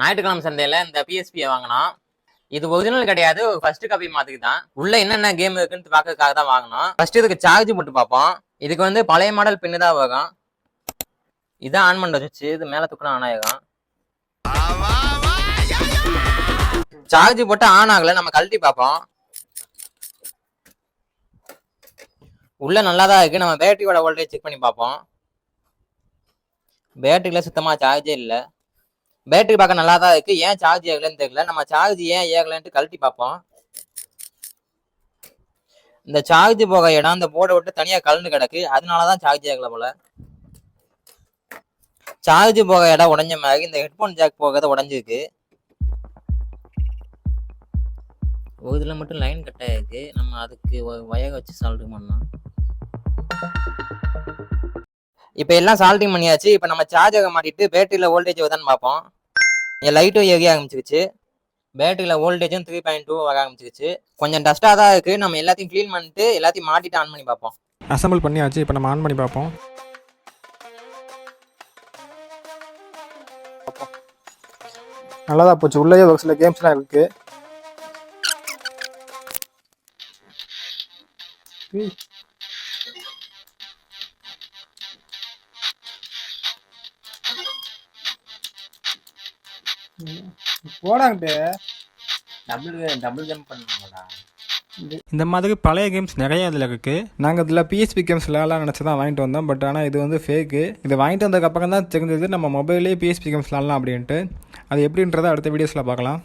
ஞாயிற்றுக்கிழமை சந்தையில இந்த பிஎஸ்பியை வாங்கினோம் இது ஒரிஜினல் கிடையாது ஃபர்ஸ்ட் காப்பி மாதிரி தான். உள்ள என்னென்ன கேம் இருக்குன்னு பார்க்கறதுக்காக தான் வாங்கினோம். ஃபர்ஸ்ட் இதுக்கு சார்ஜ் போட்டு பார்ப்போம். இதுக்கு வந்து பழைய மாடல் பின்னு தான் வரும் இதான் ஆன் பண்ண வச்சு இது மேல தூக்கினா ஆன் ஆகும் சார்ஜ் போட்டு ஆன் ஆகல. நம்ம கழட்டி பார்ப்போம். உள்ள நல்லா தான் இருக்கு. நம்ம பேட்டரியோட வோல்டேஜ் செக் பண்ணி பார்ப்போம். பேட்டரியில சுத்தமாக சார்ஜே இல்லை. பேட்டரி பார்க்க நல்லா தான் இருக்குது ஏன் சார்ஜ் ஏகலன்னு தெரியல. நம்ம சார்ஜ் ஏன் ஏகலன்ட்டு கழட்டி பார்ப்போம். இந்த சார்ஜ் போக இடம் இந்த போர்டை விட்டு தனியாக கலந்து கிடக்கு. அதனால தான் சார்ஜ் ஆகலை போல. சார்ஜ் போக இடம் உடஞ்ச மாதிரி. இந்த ஹெட்ஃபோன் ஜாக் போகிறத உடஞ்சிருக்கு. ஒரு இதில் மட்டும் லைன் கட் ஆகிருக்கு நம்ம அதுக்கு வயக வச்சு சால்டிங் பண்ணலாம். இப்போ எல்லாம் சால்டிங் பண்ணியாச்சு. இப்போ நம்ம சார்ஜரை மாட்டிட்டு பேட்டரியில் வோல்டேஜ் வருதான்னு பார்ப்போம். என் லைட்டும் எரிய ஆரம்பிச்சிருச்சு. பேட்டரியில் வோல்டேஜும் த்ரீ பாயிண்ட் டூ வர ஆரம்பிச்சிருச்சு. கொஞ்சம் டஸ்ட்டாக தான் இருக்குது நம்ம எல்லாத்தையும் க்ளீன் பண்ணிட்டு எல்லாத்தையும் மாட்டிட்டு ஆன் பண்ணி பார்ப்போம். அசம்பிள் பண்ணியாச்சு. இப்போ நம்ம ஆன் பண்ணி பார்ப்போம். நல்லதா போச்சு. உள்ளேயே ஒரு சில கேம்ஸ்லாம் இருக்கு. போடாங்கட்டு டபுள் டபுள் ஜம்ப் பண்ணுவாங்களா இந்த மாதிரி பழைய கேம்ஸ் நிறைய இதில் இருக்குது நாங்கள் இதில் பிஎஸ்பி கேம்ஸ் விளாட்லாம் நினச்சி தான் வாங்கிட்டு வந்தோம். பட் ஆனால் இது வந்து ஃபேக்கு இது வாங்கிட்டு வந்ததுக்கப்புறம் தான் தெரிஞ்சது நம்ம மொபைல்லே பிஎஸ்பி கேம்ஸ் விளாட்லாம் அப்படின்ட்டு. அது எப்படின்றத அடுத்த வீடியோஸில் பார்க்கலாம்.